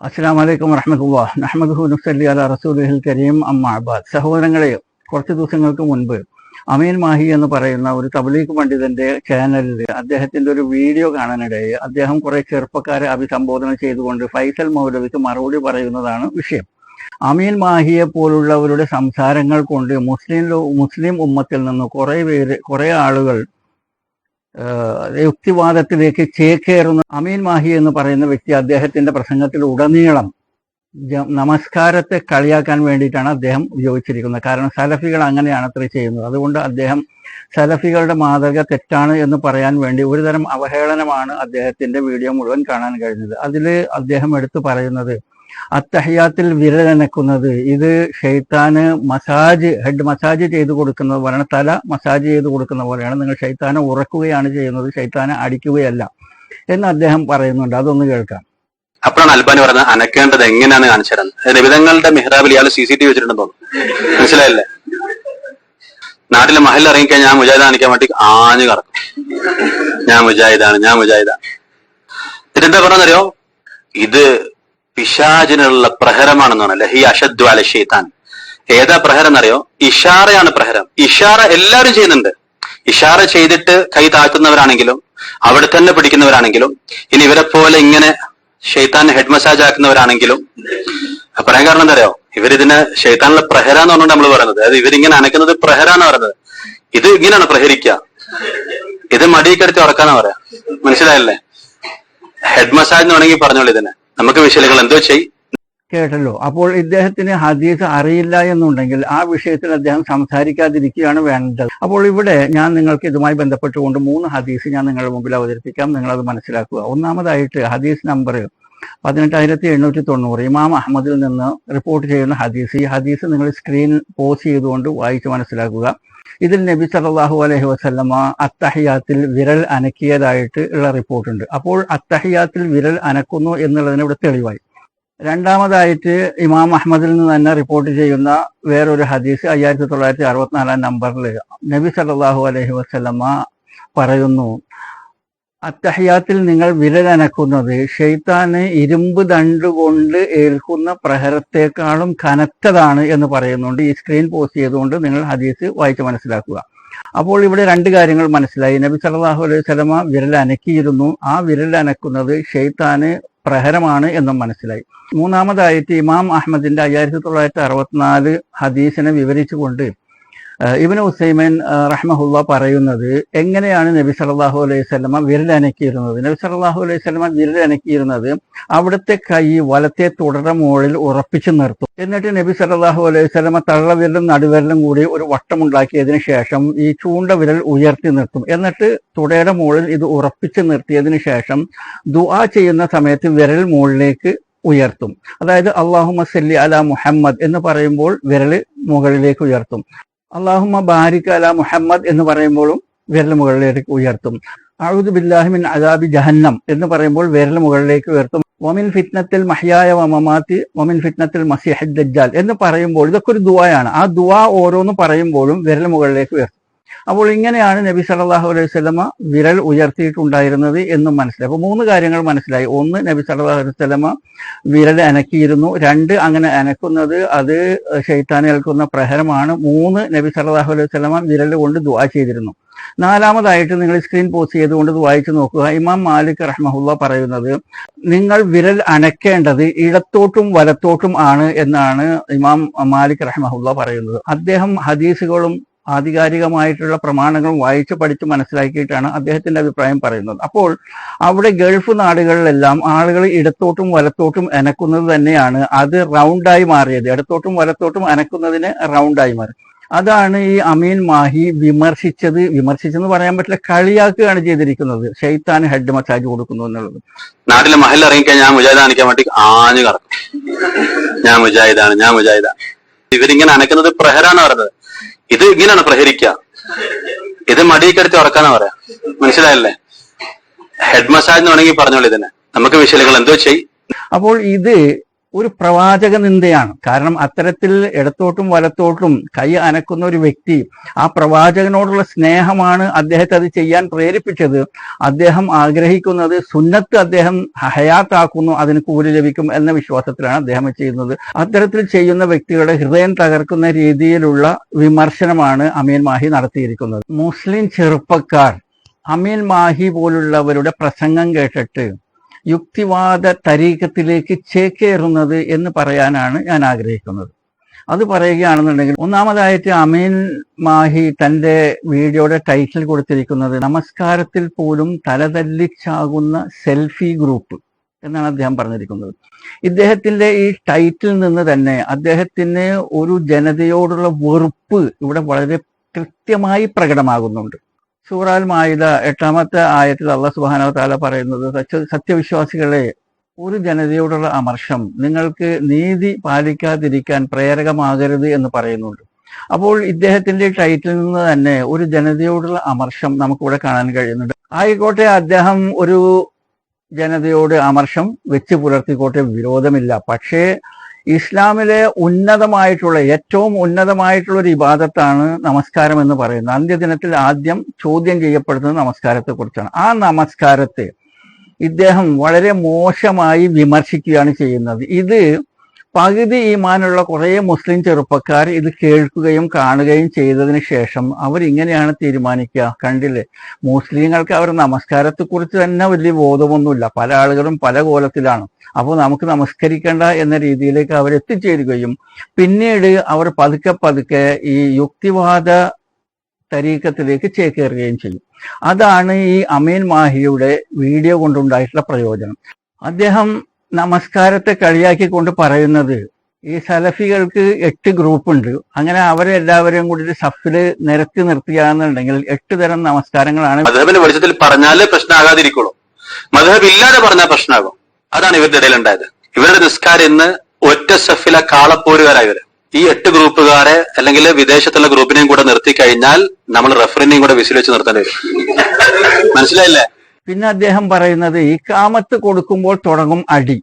അസ്സാം വലൈക്കും വറഹമത്തുള്ള നഹമ്മദ് നുസല്ലി അല റസൂലുഹിൽ കരീം. അമ്മാബാദ് സഹോദരങ്ങളെ കുറച്ച് ദിവസങ്ങൾക്ക് മുൻപ് അമീൻ മാഹി എന്ന് പറയുന്ന ഒരു തബ്ലീഗ് പണ്ഡിതന്റെ ചാനലിൽ അദ്ദേഹത്തിന്റെ ഒരു വീഡിയോ കാണാനിടയായി. അദ്ദേഹം കുറെ ചെറുപ്പക്കാരെ അഭിസംബോധന ചെയ്തുകൊണ്ട് ഫൈസൽ മൗലവിക്ക് മറുപടി പറയുന്നതാണ് വിഷയം. അമീൻ മാഹിയെ പോലുള്ളവരുടെ സംസാരങ്ങൾ കൊണ്ട് മുസ്ലിം മുസ്ലിം ഉമ്മത്തിൽ നിന്ന് കുറെ പേര് കുറെ ആളുകൾ യുക്തിവാദത്തിലേക്ക് ചേക്കേറുന്ന അമീൻ മാഹി എന്ന് പറയുന്ന വ്യക്തി അദ്ദേഹത്തിന്റെ പ്രസംഗത്തിൽ ഉടനീളം നമസ്കാരത്തെ കളിയാക്കാൻ വേണ്ടിയിട്ടാണ് അദ്ദേഹം ഉപയോഗിച്ചിരിക്കുന്നത്. കാരണം സലഫികൾ അങ്ങനെയാണ് അത്ര ചെയ്യുന്നത്. അതുകൊണ്ട് അദ്ദേഹം സലഫികളുടെ മാതൃക തെറ്റാണ് എന്ന് പറയാൻ വേണ്ടി ഒരുതരം അവഹേളനമാണ് അദ്ദേഹത്തിന്റെ വീഡിയോ മുഴുവൻ കാണാൻ കഴിഞ്ഞത്. അതിൽ അദ്ദേഹം എടുത്തു പറയുന്നത് അത്തഹയാത്തിൽ വിരലനക്കുന്നത് ഇത് ഷെയ്ത്താന് മസാജ് ഹെഡ് മസാജ് ചെയ്ത് കൊടുക്കുന്നത് പോലെയാണ്. തല മസാജ് ചെയ്ത് കൊടുക്കുന്ന പോലെയാണ്. നിങ്ങൾ ഷെയ്ത്താനെ ഉറക്കുകയാണ് ചെയ്യുന്നത്. ഷെയ്ത്താനെ അടിക്കുകയല്ല. എന്ന് അദ്ദേഹം പറയുന്നുണ്ട്. അതൊന്ന് കേൾക്കാം. അപ്പോഴാണ് അൽബാനി പറഞ്ഞത് അനക്കേണ്ടത് എങ്ങനെയാണ് കാണിച്ചത് വിധങ്ങളുടെ മെഹ്റാബിൽ ഇയാൾ സി സി ടി വെച്ചിട്ടുണ്ടെന്ന് തോന്നുന്നു. മനസ്സിലായില്ലേ? നാട്ടിലെ മഹൽ ഇറങ്ങിക്കഴിഞ്ഞാൽ ഞാൻ മുജാഹിദ് കാണിക്കാൻ വേണ്ടി ആഞ്ഞു കറക്കും. ഞാൻ മുജാഹിദാണ് ഞാൻ മുജാഹിദാണ് ഇതെന്താ പറഞ്ഞറിയോ ഇത് പിശാചിനുള്ള പ്രഹരമാണെന്ന് പറഞ്ഞല്ലേ ഹി അഷദ്ദു അല ഷെയ്ത്താൻ ഏതാ പ്രഹരം എന്നറിയോ ഇഷാറയാണ് പ്രഹരം. ഇഷാറ എല്ലാവരും ചെയ്യുന്നുണ്ട്. ഇഷാറ ചെയ്തിട്ട് കൈ താഴ്ത്തുന്നവരാണെങ്കിലും അവിടെ തന്നെ പിടിക്കുന്നവരാണെങ്കിലും ഇനി ഇവരെ പോലെ ഇങ്ങനെ ഷെയ്ത്താൻ ഹെഡ് മസാജ് ആക്കുന്നവരാണെങ്കിലും പറയാൻ കാരണം എന്താ അറിയോ? ഇവരിതിനെ ഷെയ്ത്താനുള്ള പ്രഹരം എന്ന് പറഞ്ഞുകൊണ്ട് നമ്മൾ പറയുന്നത്. അതായത് ഇവരിങ്ങനെ അനക്കുന്നത് പ്രഹര എന്ന് പറയുന്നത്. ഇത് ഇങ്ങനെയാണ് പ്രഹരിക്കുക ഇത് മടിയിക്കെടുത്ത് ഉറക്കാന്നാ പറയാ. മനസ്സിലായല്ലേ? ഹെഡ് മസാജ് എന്ന് വേണമെങ്കിൽ പറഞ്ഞോളൂ ഇതിനെ. നമുക്ക് വിഷയങ്ങൾ എന്തോ ചെയ് കേട്ടല്ലോ. അപ്പോൾ ഇദ്ദേഹത്തിന് ഹദീസ് അറിയില്ല എന്നുണ്ടെങ്കിൽ ആ വിഷയത്തിൽ അദ്ദേഹം സംസാരിക്കാതിരിക്കുകയാണ് വേണ്ടത്. അപ്പോൾ ഇവിടെ ഞാൻ നിങ്ങൾക്ക് ഇതുമായി ബന്ധപ്പെട്ടുകൊണ്ട് മൂന്ന് ഹദീസ് ഞാൻ നിങ്ങളുടെ മുമ്പിൽ അവതരിപ്പിക്കാം. നിങ്ങൾ അത് മനസ്സിലാക്കുക. ഒന്നാമതായിട്ട് ഹദീസ് നമ്പർ പതിനെട്ടായിരത്തി എണ്ണൂറ്റി തൊണ്ണൂറ് ഇമാം അഹമ്മദിൽ നിന്ന് റിപ്പോർട്ട് ചെയ്യുന്ന ഹദീസ്. ഈ ഹദീസ് നിങ്ങൾ സ്ക്രീൻ പോസ് ചെയ്തുകൊണ്ട് വായിച്ച് മനസ്സിലാക്കുക. ഇതിൽ നബി സല്ലല്ലാഹു അലഹി വസല്ലമ അത്തഹിയാത്തിൽ വിരൽ അനക്കിയതായിട്ട് ഉള്ള റിപ്പോർട്ടുണ്ട് അപ്പോൾ അത്തഹിയാത്തിൽ വിരൽ അനക്കുന്നു എന്നുള്ളതിന് ഇവിടെ തെളിവായി. രണ്ടാമതായിട്ട് ഇമാം അഹമ്മദിൽ നിന്ന് തന്നെ റിപ്പോർട്ട് ചെയ്യുന്ന വേറൊരു ഹദീസ് അയ്യായിരത്തി തൊള്ളായിരത്തി അറുപത്തിനാലാം നമ്പറിൽ നബി സല്ലല്ലാഹു അലഹി വസല്ലമ പറയുന്നു അത്തഹയാത്തിൽ നിങ്ങൾ വിരലനക്കുന്നത് ഷെയ്ത്താന് ഇരുമ്പ് ദണ്ട് കൊണ്ട് ഏൽക്കുന്ന പ്രഹരത്തെക്കാളും കനത്തതാണ് എന്ന് പറയുന്നുണ്ട്. ഈ സ്ക്രീൻ പോസ്റ്റ് ചെയ്തുകൊണ്ട് നിങ്ങൾ ഹദീസ് വായിച്ച് മനസ്സിലാക്കുക. അപ്പോൾ ഇവിടെ രണ്ട് കാര്യങ്ങൾ മനസ്സിലായി. നബി സല്ലല്ലാഹു അലൈഹി സ്വലമ വിരൽ അനക്കിയിരുന്നു. ആ വിരൽ അനക്കുന്നത് ഷെയ്ത്താന് പ്രഹരമാണ് എന്നും മനസ്സിലായി. മൂന്നാമതായിട്ട് ഇമാം അഹമ്മദിന്റെ അയ്യായിരത്തി തൊള്ളായിരത്തി അറുപത്തിനാല് ഹദീസിനെ വിവരിച്ചുകൊണ്ട് ഇബ്നു ഉസൈമൻ റഹ്മഹുല്ല പറയുന്നത് എങ്ങനെയാണ് നബി സലാഹു അലൈഹി സ്വലമ വിരലനക്കിയിരുന്നത്? നബി സലാഹു അലൈഹി സ്വലമ വിരലനക്കിയിരുന്നത് അവിടുത്തെ കൈ വലത്തെ തുടര മുകളിൽ ഉറപ്പിച്ചു നിർത്തും. എന്നിട്ട് നബി സലാഹു അലൈഹി വസല്ലമ തള്ളവിരലും നടുവിരലും കൂടി ഒരു വട്ടമുണ്ടാക്കിയതിനു ശേഷം ഈ ചൂണ്ട വിരൽ ഉയർത്തി നിർത്തും. എന്നിട്ട് തുടയുടെ മുകളിൽ ഇത് ഉറപ്പിച്ചു നിർത്തിയതിനു ശേഷം ദുആ ചെയ്യുന്ന സമയത്ത് വിരൽ മുകളിലേക്ക് ഉയർത്തും. അതായത് അള്ളാഹുമ സല്ലി അല മുഹമ്മദ് എന്ന് പറയുമ്പോൾ വിരൽ മുകളിലേക്ക് ഉയർത്തും. അള്ളാഹുമ ബാരിക് അല മുഹമ്മദ് എന്ന് പറയുമ്പോഴും വിരൽ മുകളിലേക്ക് ഉയർത്തും. അഴുദ് ബില്ലാഹിമിൻ അദാബി ജഹന്നം എന്ന് പറയുമ്പോൾ വിരൽ മുകളിലേക്ക് ഉയർത്തും. വമിൻ ഫിറ്റ്നത്തിൽ മഹിയായ വമമാത്തി വമിൻ ഫിറ്റ്നത്തിൽ മസിഹദ് ദജ്ജാൽ എന്ന് പറയുമ്പോൾ ഇതൊക്കെ ഒരു ദുവായാണ് ആ ദുവാ ഓരോന്ന് പറയുമ്പോഴും വിരൽ മുകളിലേക്ക് ഉയർത്തും. അപ്പോൾ ഇങ്ങനെയാണ് നബി സല്ലല്ലാഹു അലൈഹി സ്വലമ വിരൽ ഉയർത്തിയിട്ടുണ്ടായിരുന്നത് എന്നും മനസ്സിലായി. അപ്പോൾ മൂന്ന് കാര്യങ്ങൾ മനസ്സിലായി. ഒന്ന് നബി സല്ലല്ലാഹു അലൈഹി സ്വലമ വിരൽ അനക്കിയിരുന്നു. രണ്ട് അങ്ങനെ അനക്കുന്നത് അത് ഷെയ്ത്താൻ ഏൽക്കുന്ന പ്രഹരമാണ്. മൂന്ന് നബി സല്ലല്ലാഹു അലൈഹി സ്വലമ വിരൽ കൊണ്ട് ദുആ ചെയ്തിരുന്നു. നാലാമതായിട്ട് നിങ്ങൾ സ്ക്രീൻ പോസ്റ്റ് ചെയ്തുകൊണ്ട് വായിച്ചു നോക്കുക. ഇമാം മാലിക് റഹ്മഹുല്ല പറയുന്നത് നിങ്ങൾ വിരൽ അനക്കേണ്ടത് ഇടത്തോട്ടും വലത്തോട്ടും ആണ് എന്നാണ് ഇമാം മാലിക് റഹ്മഹുല്ല പറയുന്നത്. അദ്ദേഹം ഹദീസുകളും ആധികാരികമായിട്ടുള്ള പ്രമാണങ്ങൾ വായിച്ച് പഠിച്ച് മനസ്സിലാക്കിയിട്ടാണ് അദ്ദേഹത്തിന്റെ അഭിപ്രായം പറയുന്നത്. അപ്പോൾ അവിടെ ഗൾഫ് നാടുകളിലെല്ലാം ആളുകൾ ഇടത്തോട്ടും വലത്തോട്ടും അനക്കുന്നത് തന്നെയാണ്. അത് റൗണ്ടായി മാറിയത്. ഇടത്തോട്ടും വലത്തോട്ടും അനക്കുന്നതിന് റൗണ്ടായി മാറി. അതാണ് ഈ അമീൻ മാഹി വിമർശിച്ചത്. വിമർശിച്ചെന്ന് പറയാൻ പറ്റില്ല കളിയാക്കുകയാണ് ചെയ്തിരിക്കുന്നത്. ഷെയ്ത്താൻ ഹെഡ് മസാജ് കൊടുക്കുന്നു എന്നുള്ളത്. നാട്ടിലെ മഹൽ ഇറങ്ങിക്കഴിഞ്ഞാൽ ഞാൻ മുജാഹിദ് വേണ്ടി ആഞ്ഞു കറക്കും ഞാൻ മുജാഹിദാണ് ഞാൻ മുജാഹിദാണ് ഇവരിങ്ങനെ അനക്കുന്നത് പ്രഹരാണ് പറയുന്നത് ഇത് ഇങ്ങനെയാണ് പ്രഹരിക്കുക. ഇത് മടിയിക്കെടുത്ത് ഉറക്കാന്നാ പറയാ. മനസ്സിലായല്ലേ? ഹെഡ് മസാജ് എന്ന് വേണമെങ്കിൽ പറഞ്ഞോളൂ ഇതിനെ. നമുക്ക് വിഷയങ്ങൾ എന്തോ ചെയ്യും അപ്പോൾ ഇത് ഒരു പ്രവാചക നിന്ദയാണ് കാരണം അത്തരത്തിൽ ഇടത്തോട്ടും വലത്തോട്ടും കൈ അനക്കുന്ന ഒരു വ്യക്തി ആ പ്രവാചകനോടുള്ള സ്നേഹമാണ് അദ്ദേഹത്തെ അത് ചെയ്യാൻ പ്രേരിപ്പിച്ചത്. അദ്ദേഹം ആഗ്രഹിക്കുന്നത് സുന്നത്ത് അദ്ദേഹം ഹയാത്താക്കുന്നു അതിന് കൂലി ലഭിക്കും എന്ന വിശ്വാസത്തിലാണ് അദ്ദേഹം ചെയ്യുന്നത്. അത്തരത്തിൽ ചെയ്യുന്ന വ്യക്തികളുടെ ഹൃദയം തകർക്കുന്ന രീതിയിലുള്ള വിമർശനമാണ് അമീൻ മാഹി നടത്തിയിരിക്കുന്നത്. മുസ്ലിം ചെറുപ്പക്കാർ അമീൻ മാഹി പോലുള്ളവരുടെ പ്രസംഗം കേട്ടിട്ട് യുക്തിവാദ തരീക്കത്തിലേക്ക് ചേക്കേറുന്നത് എന്ന് പറയാനാണ് ഞാൻ ആഗ്രഹിക്കുന്നത്. അത് പറയുകയാണെന്നുണ്ടെങ്കിൽ ഒന്നാമതായിട്ട് അമീൻ മാഹി തന്റെ വീഡിയോയുടെ ടൈറ്റിൽ കൊടുത്തിരിക്കുന്നത് നമസ്കാരത്തിൽ പോലും തലതല്ലിച്ചാകുന്ന സെൽഫി ഗ്രൂപ്പ് എന്നാണ് അദ്ദേഹം പറഞ്ഞിരിക്കുന്നത്. ഇദ്ദേഹത്തിന്റെ ഈ ടൈറ്റിൽ നിന്ന് തന്നെ അദ്ദേഹത്തിന് ഒരു ജനതയോടുള്ള വെറുപ്പ് ഇവിടെ വളരെ കൃത്യമായി പ്രകടമാകുന്നുണ്ട്. സൂറാൽ മായിദ എട്ടാമത്തെ ആയത്തിൽ അള്ള സുബാനോ പറയുന്നത് സത്യ സത്യവിശ്വാസികളെ ഒരു ജനതയോടുള്ള അമർഷം നിങ്ങൾക്ക് നീതി പാലിക്കാതിരിക്കാൻ പ്രേരകമാകരുത് എന്ന് പറയുന്നുണ്ട്. അപ്പോൾ ഇദ്ദേഹത്തിന്റെ ടൈറ്റിൽ നിന്ന് തന്നെ ഒരു ജനതയോടുള്ള അമർഷം നമുക്കിവിടെ കാണാൻ കഴിയുന്നുണ്ട്. ആയിക്കോട്ടെ അദ്ദേഹം ഒരു ജനതയോട് അമർഷം വെച്ച് പുലർത്തിക്കോട്ടെ വിരോധമില്ല. പക്ഷേ ഇസ്ലാമിലെ ഉന്നതമായിട്ടുള്ള ഏറ്റവും ഉന്നതമായിട്ടുള്ള ഒരു ഇബാദത്താണ് നമസ്കാരം എന്ന് പറയുന്നത്. അന്ത്യദിനത്തിൽ ആദ്യം ചോദ്യം ചെയ്യപ്പെടുന്നത് നമസ്കാരത്തെ കുറിച്ചാണ് ആ നമസ്കാരത്തെ ഇദ്ദേഹം വളരെ മോശമായി വിമർശിക്കുകയാണ് ചെയ്യുന്നത്. ഇത് പകുതി ഈമാനുള്ള കുറേ മുസ്ലിം ചെറുപ്പക്കാർ ഇത് കേൾക്കുകയും കാണുകയും ചെയ്തതിന് ശേഷം അവരിങ്ങനെയാണ് തീരുമാനിക്കുക. കണ്ടില്ലേ? മുസ്ലിങ്ങൾക്ക് അവർ നമസ്കാരത്തെക്കുറിച്ച് തന്നെ വലിയ ബോധമൊന്നുമില്ല. പല ആളുകളും പല കോലത്തിലാണ്. അപ്പോൾ നമുക്ക് നമസ്കരിക്കേണ്ട എന്ന രീതിയിലേക്ക് അവർ എത്തിച്ചേരുകയും പിന്നീട് അവർ പതുക്കെ പതുക്കെ ഈ യുക്തിവാദ തരീക്കത്തിലേക്ക് ചേക്കേറുകയും ചെയ്യും. അതാണ് ഈ അമീൻ മാഹിയുടെ വീഡിയോ കൊണ്ടുണ്ടായിട്ടുള്ള പ്രയോജനം. അദ്ദേഹം നമസ്കാരത്തെ കളിയാക്കിക്കൊണ്ട് പറയുന്നത് ഈ സലഫികൾക്ക് എട്ട് ഗ്രൂപ്പ് ഉണ്ട് അങ്ങനെ അവരെ എല്ലാവരെയും കൂടി സഫിൽ നിരത്തി നിർത്തുകയാണെന്നുണ്ടെങ്കിൽ എട്ട് തരം നമസ്കാരങ്ങളാണ് മധുഹബിന്റെ വെളിച്ചത്തിൽ പറഞ്ഞാലേ പ്രശ്നമാകാതിരിക്കുള്ളൂ. മധുഹബ് ഇല്ലാതെ പറഞ്ഞാൽ പ്രശ്നമാകും. അതാണ് ഇവരുടെ ഇടയിൽ ഉണ്ടായത് ഇവരുടെ നിസ്കാരം ഇന്ന് ഒറ്റ സഫിലെ കാളപ്പോരുകാരായി ഇവർ. ഈ എട്ട് ഗ്രൂപ്പുകാരെ അല്ലെങ്കിൽ വിദേശത്തുള്ള ഗ്രൂപ്പിനെയും കൂടെ നിർത്തി കഴിഞ്ഞാൽ നമ്മൾ റെഫറിനെയും കൂടെ വിസിൽ വെച്ച് നിർത്തേണ്ടി വരും. മനസ്സിലായില്ലേ? പിന്നെ അദ്ദേഹം പറയുന്നത് ഈ കാമത്ത് കൊടുക്കുമ്പോൾ തുടങ്ങും അടി.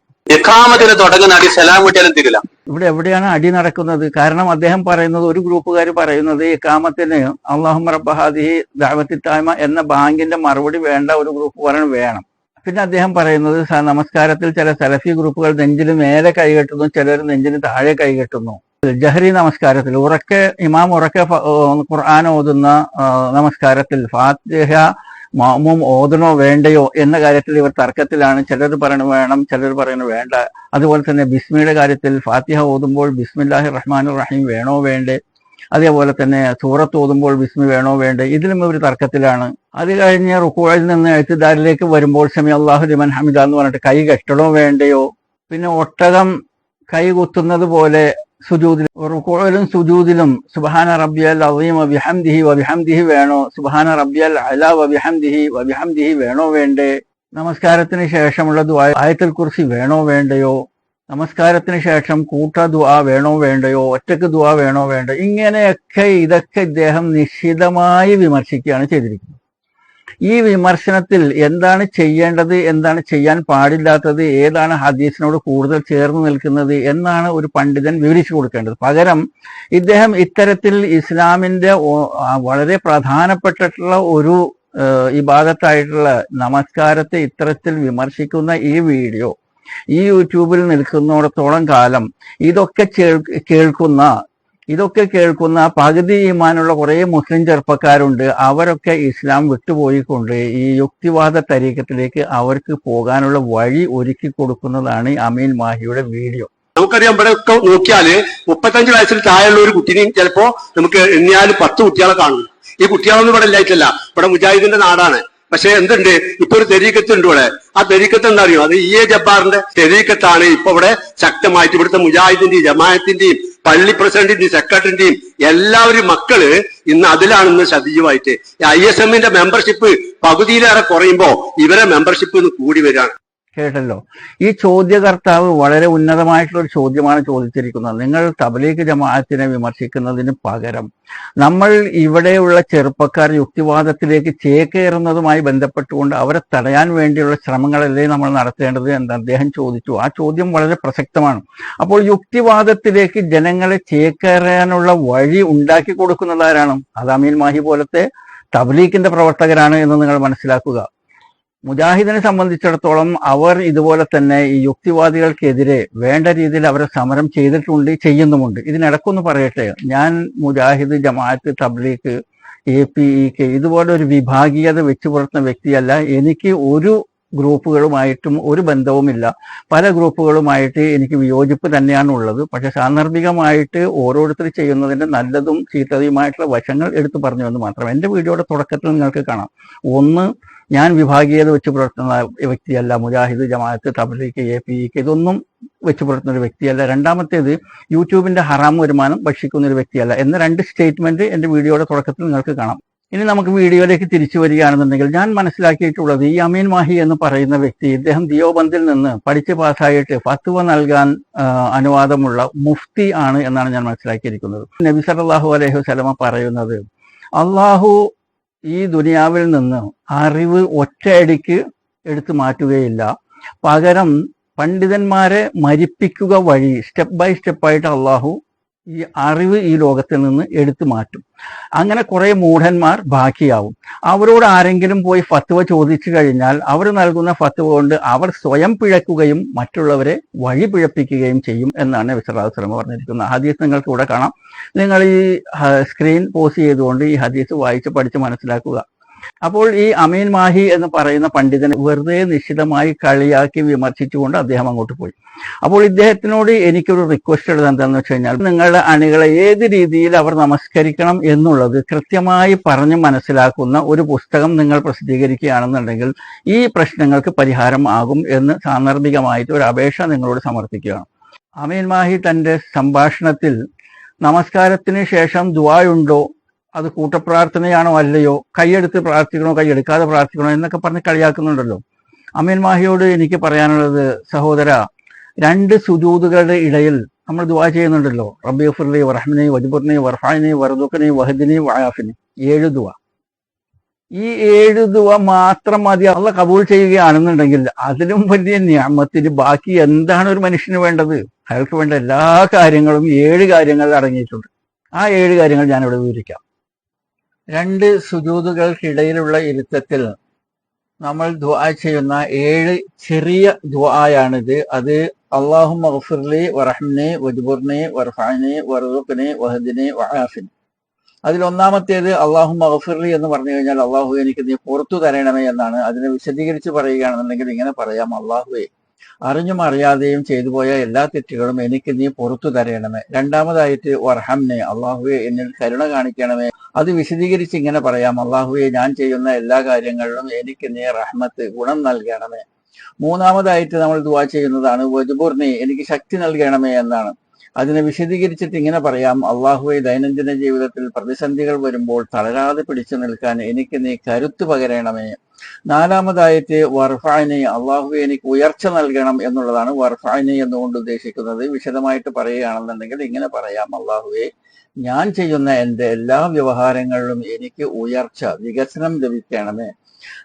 തുടങ്ങുന്ന അടി സലാം തിരില്ല. ഇവിടെ എവിടെയാണ് അടി നടക്കുന്നത്? കാരണം അദ്ദേഹം പറയുന്നത് ഒരു ഗ്രൂപ്പുകാർ പറയുന്നത് ഈ കാമത്തിന് അള്ളാഹു റബ്ബഹാദി ദാവത്തിത്തായ്മ എന്ന ബാങ്കിന്റെ മറുപടി വേണ്ട ഒരു ഗ്രൂപ്പ് പറയണം വേണം. പിന്നെ അദ്ദേഹം പറയുന്നത് നമസ്കാരത്തിൽ ചില സലഫി ഗ്രൂപ്പുകൾ നെഞ്ചിന് മേലെ കൈകെട്ടുന്നു ചിലർ നെഞ്ചിന് താഴെ കൈകെട്ടുന്നു ജഹരി നമസ്കാരത്തിൽ ഉറക്കെ ഇമാം ഉറക്കെ ഖുർആൻ ഓതുന്ന നമസ്കാരത്തിൽ ഫാത്തിഹ മാമും ഓതണോ വേണ്ടയോ എന്ന കാര്യത്തിൽ ഇവർ തർക്കത്തിലാണ്. ചിലർ പറയണ വേണം ചിലർ പറയണ വേണ്ട. അതുപോലെ തന്നെ ബിസ്മിയുടെ കാര്യത്തിൽ ഫാത്തിഹ ഓതുമ്പോൾ ബിസ്മില്ലാഹി റഹ്മാൻ റഹീം വേണോ വേണ്ടേ? അതേപോലെ തന്നെ സൂറത്ത് ഓതുമ്പോൾ ബിസ്മി വേണോ വേണ്ടേ? ഇതിലും ഇവർ തർക്കത്തിലാണ്. അത് കഴിഞ്ഞ് റുക്കോയിൽ നിന്ന് എഴുത്തുദാരിലേക്ക് വരുമ്പോൾ ഷമി അള്ളാഹു ദിമൻ ഹമിദ എന്ന് പറഞ്ഞിട്ട് കൈ കെട്ടണോ വേണ്ടയോ? പിന്നെ ഒട്ടകം കൈ കുത്തുന്നത് പോലെ സുജൂദിൽ റുക്കോയിലും സുജൂദിലും സുബഹാന റബ്ബിയൽ അസീം വബിഹംദിഹി വബിഹംദിഹി വേണോ? സുബഹാന റബ്ബിയൽ അല വബിഹംദിഹി വബിഹംദിഹി വേണോ വേണ്ടേ? നമസ്കാരത്തിന് ശേഷമുള്ള ദുആ ആയത്തിൽ കുറിച്ച് വേണോ വേണ്ടയോ? നമസ്കാരത്തിന് ശേഷം കൂട്ട ദുആ വേണോ വേണ്ടയോ? ഒറ്റയ്ക്ക് ദുആ വേണോ വേണ്ടോ ഇങ്ങനെയൊക്കെ ഇതൊക്കെ ഇദ്ദേഹം നിശ്ചിതമായി വിമർശിക്കുകയാണ് ചെയ്തിരിക്കുന്നത്. ഈ വിമർശനത്തിൽ എന്താണ് ചെയ്യേണ്ടത് എന്താണ് ചെയ്യാൻ പാടില്ലാത്തത് ഏതാണ് ഹദീസിനോട് കൂടുതൽ ചേർന്ന് നിൽക്കുന്നത് എന്നാണ് ഒരു പണ്ഡിതൻ വിവരിച്ചു കൊടുക്കേണ്ടത്. പകരം ഇദ്ദേഹം ഇത്തരത്തിൽ ഇസ്ലാമിന്റെ വളരെ പ്രധാനപ്പെട്ടിട്ടുള്ള ഒരു ഇബാദത്തായിട്ടുള്ള നമസ്കാരത്തെ ഇത്തരത്തിൽ വിമർശിക്കുന്ന ഈ വീഡിയോ ഈ യൂട്യൂബിൽ നിൽക്കുന്നിടത്തോളം കാലം ഇതൊക്കെ കേൾക്കുന്ന ഇതൊക്കെ കേൾക്കുന്ന പകുതി ഈമാനുള്ള കുറേ മുസ്ലിം ചെറുപ്പക്കാരുണ്ട്. അവരൊക്കെ ഇസ്ലാം വിട്ടുപോയിക്കൊണ്ട് ഈ യുക്തിവാദ തരീക്കത്തിലേക്ക് അവർക്ക് പോകാനുള്ള വഴി ഒരുക്കി കൊടുക്കുന്നതാണ് അമീൻ മാഹിയുടെ വീഡിയോ. നമുക്കറിയാം ഇവിടെ ഒക്കെ നോക്കിയാൽ മുപ്പത്തഞ്ച് വയസ്സിൽ താഴെയുള്ള ഒരു കുട്ടിനെയും ചിലപ്പോ നമുക്ക് എണ്ണിയാൽ പത്ത് കുട്ടികളെ കാണും. ഈ കുട്ടികളൊന്നും ഇവിടെ ഇല്ലായിട്ടില്ല. ഇവിടെ മുജാഹിദിന്റെ നാടാണ്. പക്ഷെ എന്തുണ്ട്? ഇപ്പൊ ഒരു തെരീക്കത്ത് ഉണ്ട് ഇവിടെ. ആ തെരീക്കത്ത് എന്താ അറിയോ? അത് ഇ എ ജബ്ബാറിന്റെ തെരീക്കത്താണ് ഇപ്പൊ ഇവിടെ ശക്തമായിട്ട് ഇവിടുത്തെ മുജാഹിദിന്റെയും ജമാഅത്തിന്റെയും പള്ളി പ്രസിഡന്റിന്റെയും സെക്രട്ടറിന്റെയും എല്ലാവരും മക്കൾ ഇന്ന് അതിലാണ് ഇന്ന് സജീവമായിട്ട് ഐ എസ് എമ്മിന്റെ മെമ്പർഷിപ്പ് പകുതിയിലേറെ കുറയുമ്പോ ഇവരെ മെമ്പർഷിപ്പ് ഇന്ന് കൂടി വരികയാണ്. കേട്ടല്ലോ ഈ ചോദ്യകർത്താവ് വളരെ ഉന്നതമായിട്ടുള്ള ഒരു ചോദ്യമാണ് ചോദിച്ചിരിക്കുന്നത്. നിങ്ങൾ തബലീഗ് ജമാഅത്തിനെ വിമർശിക്കുന്നതിന് പകരം നമ്മൾ ഇവിടെയുള്ള ചെറുപ്പക്കാർ യുക്തിവാദത്തിലേക്ക് ചേക്കേറുന്നതുമായി ബന്ധപ്പെട്ടുകൊണ്ട് അവരെ തടയാൻ വേണ്ടിയുള്ള ശ്രമങ്ങളല്ലേ നമ്മൾ നടത്തേണ്ടത് എന്ന് അദ്ദേഹം ചോദിച്ചു. ആ ചോദ്യം വളരെ പ്രസക്തമാണ്. അപ്പോൾ യുക്തിവാദത്തിലേക്ക് ജനങ്ങളെ ചേക്കേറാനുള്ള വഴി ഉണ്ടാക്കി കൊടുക്കുന്നത് ആരാണ് അത് മാഹി പോലത്തെ തബ്ലീഖിന്റെ പ്രവർത്തകരാണ് എന്ന് നിങ്ങൾ മനസ്സിലാക്കുക. മുജാഹിദിനെ സംബന്ധിച്ചിടത്തോളം അവർ ഇതുപോലെ തന്നെ ഈ യുക്തിവാദികൾക്കെതിരെ വേണ്ട രീതിയിൽ അവരെ സമരം ചെയ്തിട്ടുണ്ട് ചെയ്യുന്നുമുണ്ട്. ഇതിനിടക്കൊന്ന് പറയട്ടെ. ഞാൻ Mujahid Jamaat Tabligh A P E K ഇതുപോലെ ഒരു വിഭാഗീയത വെച്ചു പുലർത്തുന്ന വ്യക്തിയല്ല. എനിക്ക് ഒരു ഗ്രൂപ്പുകളുമായിട്ടും ഒരു ബന്ധവുമില്ല. പല ഗ്രൂപ്പുകളുമായിട്ട് എനിക്ക് വിയോജിപ്പ് തന്നെയാണ് ഉള്ളത് പക്ഷെ സാന്ദർഭികമായിട്ട് ഓരോരുത്തർ ചെയ്യുന്നതിന്റെ നല്ലതും ചീത്തതയുമായിട്ടുള്ള വശങ്ങൾ എടുത്തു പറഞ്ഞു എന്ന് മാത്രം. എന്റെ വീഡിയോയുടെ തുടക്കത്തിൽ നിങ്ങൾക്ക് കാണാം. ഒന്ന് ഞാൻ വിഭാഗീയത വെച്ച് പുലർത്തുന്ന വ്യക്തിയല്ല. മുജാഹിദ് ജമാഅത്ത് തബ്ലീഖ് എ പി ഇക്ക് ഇതൊന്നും വെച്ച് പുലർത്തുന്ന ഒരു വ്യക്തിയല്ല. രണ്ടാമത്തേത് യൂട്യൂബിന്റെ ഹറാം വരുമാനം ഭക്ഷിക്കുന്ന ഒരു വ്യക്തിയല്ല. എന്ന രണ്ട് സ്റ്റേറ്റ്മെന്റ് എന്റെ വീഡിയോയുടെ തുടക്കത്തിൽ നിങ്ങൾക്ക് കാണാം. ഇനി നമുക്ക് വീഡിയോയിലേക്ക് തിരിച്ചു വരികയാണെന്നുണ്ടെങ്കിൽ ഞാൻ മനസ്സിലാക്കിയിട്ടുള്ളത് ഈ അമീൻ മാഹി എന്ന് പറയുന്ന വ്യക്തി ഇദ്ദേഹം ദിയോബന്ദിൽ നിന്ന് പഠിച്ച് പാസ്സായിട്ട് ഫത്വ നൽകാൻ അനുവാദമുള്ള മുഫ്തി ആണ് എന്നാണ് ഞാൻ മനസ്സിലാക്കിയിരിക്കുന്നത്. നബി അലൈഹി വസല്ലമ പറയുന്നത് അള്ളാഹു ഈ ദുനിയാവിൽ നിന്ന് അറിവ് ഒറ്റയടിക്ക് എടുത്തു മാറ്റുകയില്ല. പകരം പണ്ഡിതന്മാരെ മരിപ്പിക്കുക വഴി സ്റ്റെപ്പ് ബൈ സ്റ്റെപ്പായിട്ട് അള്ളാഹു ഈ അറിവ് ഈ ലോകത്തിൽ നിന്ന് എടുത്തു മാറ്റും. അങ്ങനെ കുറെ മൂഢന്മാർ ബാക്കിയാവും. അവരോട് ആരെങ്കിലും പോയി ഫത്വ ചോദിച്ചു കഴിഞ്ഞാൽ അവർ നൽകുന്ന ഫത്വ കൊണ്ട് അവർ സ്വയം പിഴക്കുകയും മറ്റുള്ളവരെ വഴി പിഴപ്പിക്കുകയും ചെയ്യും എന്നാണ് വിശ്രാസ്ലമ പറഞ്ഞിരിക്കുന്നത്. ഹദീസ് നിങ്ങൾക്ക് ഇവിടെ കാണാം. നിങ്ങൾ ഈ സ്ക്രീൻ പോസ് ചെയ്തുകൊണ്ട് ഈ ഹദീസ് വായിച്ച് പഠിച്ച് മനസ്സിലാക്കുക. അപ്പോൾ ഈ അമീൻ മാഹി എന്ന് പറയുന്ന പണ്ഡിതനെ വെറുതെ നിശ്ചിതമായി കളിയാക്കി വിമർശിച്ചുകൊണ്ട് അദ്ദേഹം അങ്ങോട്ട് പോയി. അപ്പോൾ ഇദ്ദേഹത്തിനോട് എനിക്കൊരു റിക്വസ്റ്റ് ഉള്ളത് എന്താണെന്ന് വെച്ച് കഴിഞ്ഞാൽ നിങ്ങളുടെ അണികളെ ഏത് രീതിയിൽ അവർ നമസ്കരിക്കണം എന്നുള്ളത് കൃത്യമായി പറഞ്ഞ് മനസ്സിലാക്കുന്ന ഒരു പുസ്തകം നിങ്ങൾ പ്രസിദ്ധീകരിക്കുകയാണെന്നുണ്ടെങ്കിൽ ഈ പ്രശ്നങ്ങൾക്ക് പരിഹാരം ആകും എന്ന് സാന്ദർഭികമായിട്ട് ഒരു അപേക്ഷ നിങ്ങളോട് സമർപ്പിക്കുകയാണ്. അമീൻ മാഹി തന്റെ സംഭാഷണത്തിൽ നമസ്കാരത്തിന് ശേഷം ദുവായുണ്ടോ അത് കൂട്ടപ്രാർത്ഥനയാണോ അല്ലയോ? കൈയെടുത്ത് പ്രാർത്ഥിക്കണോ കൈയെടുക്കാതെ പ്രാർത്ഥിക്കണോ എന്നൊക്കെ പറഞ്ഞ് കളിയാക്കുന്നുണ്ടല്ലോ. അമീൻ മാഹിയോട് എനിക്ക് പറയാനുള്ളത് സഹോദര രണ്ട് സുജൂതുകളുടെ ഇടയിൽ നമ്മൾ ദുവാ ചെയ്യുന്നുണ്ടല്ലോ. റബ്ബി ഫുർലി വർഹമിനെ വജുബുറിനെ വർഹാനെ വറുദുഖനെ വഹദിനെ വയാഫിനെ ഏഴ് ദുവ ഈ ഏഴ് ദുവ മാത്രം മതി. അള്ള കബൂൾ ചെയ്യുകയാണെന്നുണ്ടെങ്കിൽ അതിലും വലിയ ഞാമത്തിന് ബാക്കി എന്താണ് ഒരു മനുഷ്യന് വേണ്ടത്? അയാൾക്ക് വേണ്ട എല്ലാ കാര്യങ്ങളും ഏഴ് കാര്യങ്ങൾ അടങ്ങിയിട്ടുണ്ട്. ആ ഏഴ് കാര്യങ്ങൾ ഞാനിവിടെ വിവരിക്കാം. രണ്ട് സുജൂതുകൾക്കിടയിലുള്ള ഇരുത്തത്തിൽ നമ്മൾ ദ്വാ ചെയ്യുന്ന ഏഴ് ചെറിയ ദ്വായാണിത് അത് അള്ളാഹു മഹഫുർലി വറഹ്നെ വജുബുർനെ വർഫാനെ വറുഖിനെ വഹദിനെ വഹാഫിൻ അതിൽ ഒന്നാമത്തേത് അള്ളാഹു മഹഫുർലി എന്ന് പറഞ്ഞു കഴിഞ്ഞാൽ അള്ളാഹു എനിക്ക് നീ പുറത്തു തരണമേ എന്നാണ്. അതിനെ വിശദീകരിച്ച് പറയുകയാണെന്നുണ്ടെങ്കിൽ ഇങ്ങനെ പറയാം. അള്ളാഹുവേ അറിഞ്ഞും അറിയാതെയും ചെയ്തു പോയ എല്ലാ തെറ്റുകളും എനിക്ക് നീ പുറത്തു തരണമേ. രണ്ടാമതായിട്ട് വർഹംനെ അള്ളാഹുവെ എന്നിൽ കരുണ കാണിക്കണമേ. അത് വിശദീകരിച്ച് ഇങ്ങനെ പറയാം. അള്ളാഹുവെ ഞാൻ ചെയ്യുന്ന എല്ലാ കാര്യങ്ങളിലും എനിക്ക് നീ റഹ്മത്ത് ഗുണം നൽകണമേ. മൂന്നാമതായിട്ട് നമ്മൾ ദുവാ ചെയ്യുന്നതാണ് വജുബുർനി എനിക്ക് ശക്തി നൽകണമേ എന്നാണ്. അതിനെ വിശദീകരിച്ചിട്ട് ഇങ്ങനെ പറയാം അള്ളാഹുവെ ദൈനംദിന ജീവിതത്തിൽ പ്രതിസന്ധികൾ വരുമ്പോൾ തളരാതെ പിടിച്ചു നിൽക്കാൻ എനിക്ക് നീ കരുത്ത് പകരണമേ. നാലാമതായിട്ട് വർഫാനി അള്ളാഹുവെ എനിക്ക് ഉയർച്ച നൽകണം എന്നുള്ളതാണ്. വർഫാനി എന്നുകൊണ്ട് ഉദ്ദേശിക്കുന്നത് വിശദമായിട്ട് പറയുകയാണെന്നുണ്ടെങ്കിൽ ഇങ്ങനെ പറയാം അള്ളാഹുവെ ഞാൻ ചെയ്യുന്ന എന്റെ എല്ലാ വ്യവഹാരങ്ങളിലും എനിക്ക് ഉയർച്ച വികസനം ലഭിക്കണമേ.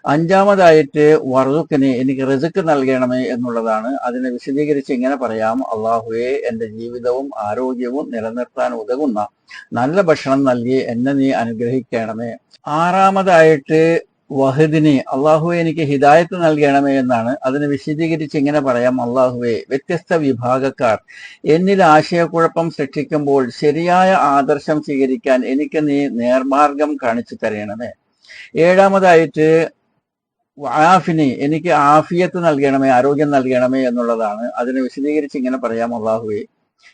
അഞ്ചാമതായിട്ട് വറുക്കിന് എനിക്ക് റിസുക്ക് നൽകണമേ എന്നുള്ളതാണ്. അതിനെ വിശദീകരിച്ച് ഇങ്ങനെ പറയാം. അള്ളാഹുവെ എന്റെ ജീവിതവും ആരോഗ്യവും നിലനിർത്താൻ ഉതകുന്ന നല്ല ഭക്ഷണം നൽകി എന്നെ നീ അനുഗ്രഹിക്കണമേ. ആറാമതായിട്ട് വഹദിനെ അള്ളാഹുവെ എനിക്ക് ഹിദായത്ത് നൽകണമേ എന്നാണ്. അതിനെ വിശദീകരിച്ച് ഇങ്ങനെ പറയാം. അള്ളാഹുവെ വ്യത്യസ്ത വിഭാഗക്കാർ എന്നിൽ ആശയക്കുഴപ്പം സൃഷ്ടിക്കുമ്പോൾ ശരിയായ ആദർശം സ്വീകരിക്കാൻ എനിക്ക് നീ നേർമാർഗം കാണിച്ചു തരണമേ. ഏഴാമതായിട്ട് ആഫിനെ എനിക്ക് ആഫിയത്ത് നൽകണമേ ആരോഗ്യം നൽകണമേ എന്നുള്ളതാണ്. അതിനെ വിശദീകരിച്ച് ഇങ്ങനെ പറയാം. അള്ളാഹുവെ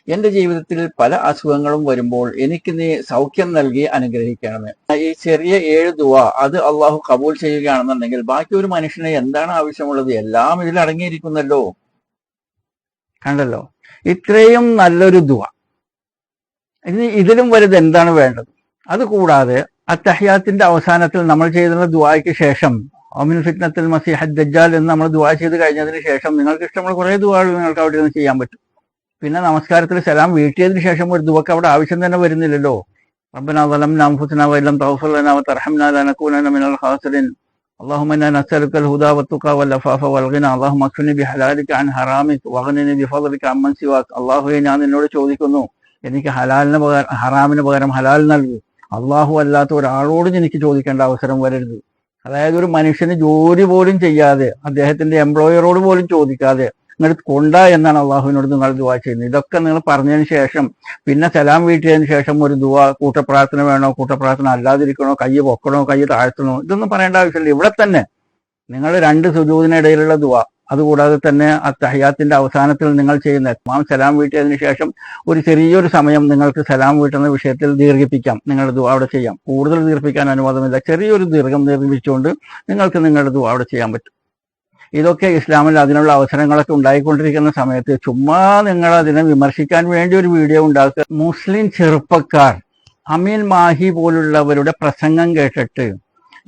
എന്റെ ജീവിതത്തിൽ പല അസുഖങ്ങളും വരുമ്പോൾ എനിക്ക് നീ സൗഖ്യം നൽകി അനുഗ്രഹിക്കണമേ. ഈ ചെറിയ ഏഴ് ദുവ അത് അള്ളാഹു കബൂൽ ചെയ്യുകയാണെന്നുണ്ടെങ്കിൽ ബാക്കി ഒരു മനുഷ്യന് എന്താണ് ആവശ്യമുള്ളത്? എല്ലാം ഇതിൽ അടങ്ങിയിരിക്കുന്നല്ലോ. കണ്ടല്ലോ? ഇത്രയും നല്ലൊരു ദുവ. ഇനി ഇതിലും വലുത് എന്താണ് വേണ്ടത്? അതുകൂടാതെ അത്തഹ്യാത്തിന്റെ അവസാനത്തിൽ നമ്മൾ ചെയ്യുന്ന ദുവായ്ക്ക് ശേഷം ഒമിൻ ഫിറ്റ്നത്തിൽ മസിഹദ് ദജ്ജാൽ എന്ന് നമ്മൾ ദുവാ ചെയ്ത് കഴിഞ്ഞതിന് ശേഷം നിങ്ങൾക്ക് ഇഷ്ടമുള്ള കുറേ ദുവാകൾ നിങ്ങൾക്ക് അവിടെ നിന്ന് ചെയ്യാൻ പറ്റും. പിന്നെ നമസ്കാരത്തിൽ സലാം വീട്ടിയതിന് ശേഷം ഒരു ദുവക്ക് അവിടെ ആവശ്യം തന്നെ വരുന്നില്ലല്ലോ ربنا ظلمنا انفسنا وان لم تغفر لنا وترحمنا لنكونن من الخاسرين اللهم انا نسالك الهدى والتقى والعفاف والغنى اللهم اكفني بحلالك عن حرامك واغنني بفضلك عمن سواك അള്ളാഹുവെ ഞാൻ നിന്നോട് ചോദിക്കുന്നു എനിക്ക് ഹലാലിന് പകരം ഹറാമിന് പകരം ഹലാൽ നൽകൂ അള്ളാഹു അല്ലാത്ത ഒരാളോട് എനിക്ക് ചോദിക്കേണ്ട അവസരം വരരുത് അതായത് ഒരു മനുഷ്യന് ജോലി പോലും ചെയ്യാതെ അദ്ദേഹത്തിന്റെ എംപ്ലോയറോട് പോലും ചോദിക്കാതെ നിങ്ങൾ കൊണ്ട എന്നാണ് അള്ളാഹുവിനോട് നിങ്ങൾ ദുവാ ചെയ്യുന്നത്. ഇതൊക്കെ നിങ്ങൾ പറഞ്ഞതിന് ശേഷം പിന്നെ സലാം വീട്ടിയതിന് ശേഷം ഒരു ദുവാ കൂട്ടപ്രാർത്ഥന വേണോ കൂട്ടപ്രാർത്ഥന അല്ലാതിരിക്കണോ കൈ പൊക്കണോ കൈ താഴ്ത്തണോ ഇതൊന്നും പറയേണ്ട ആവശ്യമില്ല. ഇവിടെ തന്നെ നിങ്ങൾ രണ്ട് സുജൂദിനിടയിലുള്ള ദുവാ അതുകൂടാതെ തന്നെ ആ തഹയാത്തിന്റെ അവസാനത്തിൽ നിങ്ങൾ ചെയ്യുന്ന മാം സലാം വീട്ടിയതിന് ശേഷം ഒരു ചെറിയൊരു സമയം നിങ്ങൾക്ക് സലാം വീട്ടുന്ന വിഷയത്തിൽ ദീർഘിപ്പിക്കാം. നിങ്ങളുടെ ദുവാ അവിടെ ചെയ്യാം. കൂടുതൽ ദീർഘിപ്പിക്കാൻ അനുവാദമില്ല. ചെറിയൊരു ദീർഘം ദീർഘിപ്പിച്ചുകൊണ്ട് നിങ്ങൾക്ക് നിങ്ങളുടെ ദുവാ അവിടെ ചെയ്യാൻ പറ്റും. ഇതൊക്കെ ഇസ്ലാമിൽ അതിനുള്ള അവസരങ്ങളൊക്കെ ഉണ്ടായിക്കൊണ്ടിരിക്കുന്ന സമയത്ത് ചുമ്മാ നിങ്ങൾ അതിനെ വിമർശിക്കാൻ വേണ്ടി ഒരു വീഡിയോ ഉണ്ടാക്കുക. മുസ്ലിം ചെറുപ്പക്കാർ അമീൻ മാഹി പോലുള്ളവരുടെ പ്രസംഗം കേട്ടിട്ട്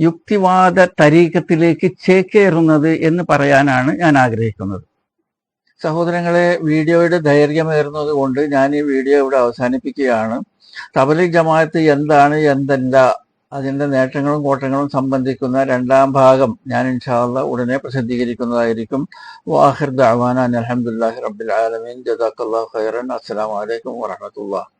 യുക്തിവാദ തരീക്കത്തിലേക്ക് ചേക്കേറുന്നത് എന്ന് പറയാനാണ് ഞാൻ ആഗ്രഹിക്കുന്നത്. സഹോദരങ്ങളെ വീഡിയോയുടെ ദൈർഘ്യമേറുന്നത് കൊണ്ട് ഞാൻ ഈ വീഡിയോ ഇവിടെ അവസാനിപ്പിക്കുകയാണ്. തബലിക് ജമാഅത്ത് എന്താണ് എന്തല്ല അതിന്റെ നേട്ടങ്ങളും കോട്ടങ്ങളും സംബന്ധിക്കുന്ന രണ്ടാം ഭാഗം ഞാൻ ഇൻഷാല്ല ഉടനെ പ്രസിദ്ധീകരിക്കുന്നതായിരിക്കും. വാഹിർ ദഅവാന അലഹമുല്ലാഹി റബ്ബിൽ ആലമീൻ. ജസാക്കല്ലാഹു ഖൈറൻ. അസ്സലാമു അലൈക്കും വറഹ്മത്തുള്ളാഹി.